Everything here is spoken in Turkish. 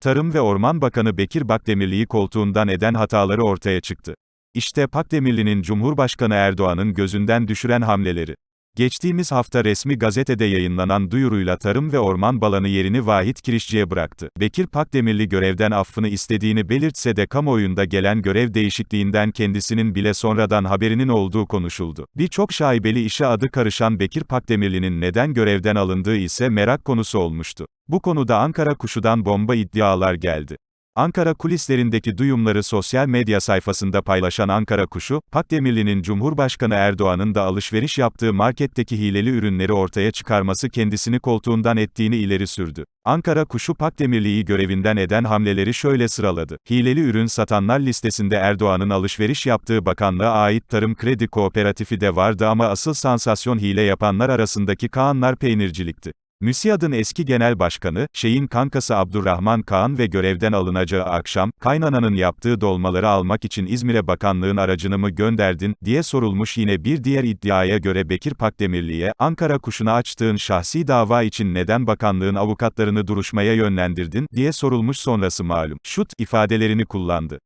Tarım ve Orman Bakanı Bekir Bakdemirli'yi koltuğundan eden hataları ortaya çıktı. İşte Pakdemirli'nin Cumhurbaşkanı Erdoğan'ın gözünden düşüren hamleleri. Geçtiğimiz hafta resmi gazetede yayınlanan duyuruyla Tarım ve Orman Balanı yerini Vahit Kirişçi'ye bıraktı. Bekir Pakdemirli görevden affını istediğini belirtse de kamuoyunda gelen görev değişikliğinden kendisinin bile sonradan haberinin olduğu konuşuldu. Birçok şaibeli işe adı karışan Bekir Pakdemirli'nin neden görevden alındığı ise merak konusu olmuştu. Bu konuda Ankara Kuşu'dan bomba iddialar geldi. Ankara kulislerindeki duyumları sosyal medya sayfasında paylaşan Ankara Kuşu, Pakdemirli'nin Cumhurbaşkanı Erdoğan'ın da alışveriş yaptığı marketteki hileli ürünleri ortaya çıkarması kendisini koltuğundan ettiğini ileri sürdü. Ankara Kuşu Pakdemirli'yi görevinden eden hamleleri şöyle sıraladı. Hileli ürün satanlar listesinde Erdoğan'ın alışveriş yaptığı bakanlığa ait Tarım Kredi Kooperatifi de vardı ama asıl sansasyon hile yapanlar arasındaki Kaanlar peynircilikti. MÜSİAD'ın eski genel başkanı, şeyin kankası Abdurrahman Kaan ve görevden alınacağı akşam, kaynananın yaptığı dolmaları almak için İzmir'e bakanlığın aracını mı gönderdin, diye sorulmuş yine bir diğer iddiaya göre Bekir Pakdemirli'ye, Ankara kuşuna açtığın şahsi dava için neden bakanlığın avukatlarını duruşmaya yönlendirdin, diye sorulmuş sonrası malum. Şut, ifadelerini kullandı.